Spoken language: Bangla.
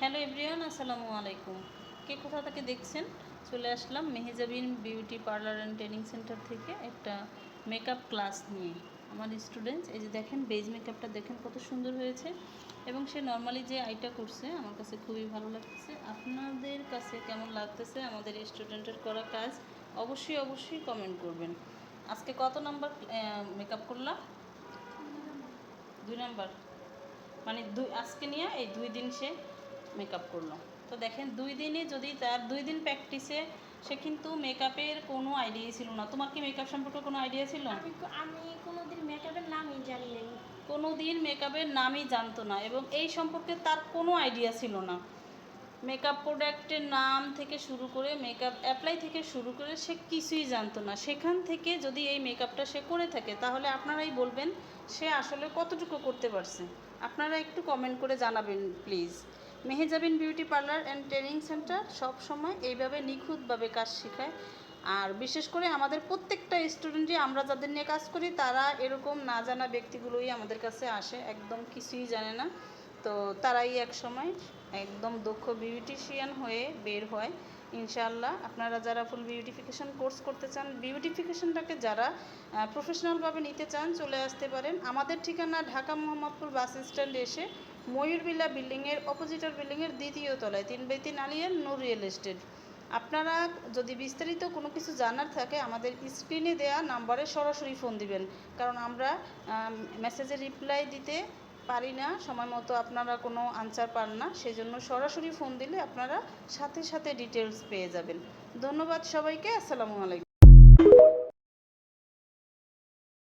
হ্যালো এভরিওয়ান, আসসালামু আলাইকুম। কে কোথা থেকে দেখছেন? চলে আসলাম Mehejabin beauty parlour and training centre থেকে একটা মেকআপ ক্লাস নিয়ে। আমার স্টুডেন্টস, এই যে দেখেন, বেজ মেকআপটা দেখেন কত সুন্দর হয়েছে। এবং সে নর্মালি যে আইটা করছে, আমার কাছে খুবই ভালো লাগতেছে। আপনাদের কাছে কেমন লাগতেছে? আমাদের স্টুডেন্টের করা কাজ, অবশ্যই অবশ্যই কমেন্ট করবেন। আজকে কত নাম্বার মেকআপ করলাম? দুই নাম্বার। মানে দুই, আজকে নিয়ে এই দুই দিন সে মেকআপ করল। তো দেখেন দুই দিনে যদি তার দুই দিন প্র্যাকটিসে সে কিন্তু মেকআপের কোনো আইডিয়া ছিল না। তোমার কি মেকআপ সম্পর্কে কোনো আইডিয়া ছিল? আমি কো- আমি কোনোদিন মেকআপের নামই জানি নাই। কোনো দিন মেকআপের নামই জানতো না এবং এই সম্পর্কে তার কোনো আইডিয়া ছিল না। মেকআপ প্রোডাক্টের নাম থেকে শুরু করে মেকআপ অ্যাপ্লাই থেকে শুরু করে সে কিছুই জানতো না। সেখান থেকে যদি এই মেকআপটা সে করে থাকে তাহলে আপনারাই বলবেন সে আসলে কতটুকু করতে পারছে। আপনারা একটু কমেন্ট করে জানাবেন please Mehejabin beauty parlour and training centre সব সময় এইভাবে নিখুঁতভাবে কাজ শেখায়। আর বিশেষ করে আমাদের প্রত্যেকটা স্টুডেন্টই আমরা যাদের নিয়ে কাজ করি, তারা এরকম না জানা ব্যক্তিগুলোই আমাদের কাছে আসে, একদম কিছুই জানে না। তো তারাই এক সময় একদম দক্ষ বিউটিশিয়ান হয়ে বের হয়। ইনশাআল্লাহ আপনারা যারা ফুল বিউটিফিকেশন কোর্স করতে চান বিউটিফিকেশনটাকে যারা প্রফেশনালভাবে নিতে চান, চলে আসতে পারেন। আমাদের ঠিকানা ঢাকা মোহাম্মদপুর বাস স্ট্যান্ড এসে ময়ূরবিলা বিল্ডিংয়ের অপোজিটার বিল্ডিংয়ের দ্বিতীয় তলায় তিন বাই তিন আলিয়ান নূর রিয়েল এস্টেট আপনারা যদি বিস্তারিত কোনো কিছু জানার থাকে, আমাদের স্ক্রিনে দেওয়া নাম্বারে সরাসরি ফোন দিবেন। কারণ আমরা মেসেজে রিপ্লাই দিতে পারি না, সময় মতো আপনারা কোনো আনসার পান না, সেজন্য সরাসরি ফোন দিলে আপনারা সাথে সাথে ডিটেলস পেয়ে যাবেন। ধন্যবাদ সবাইকে, আসসালামু আলাইকুম।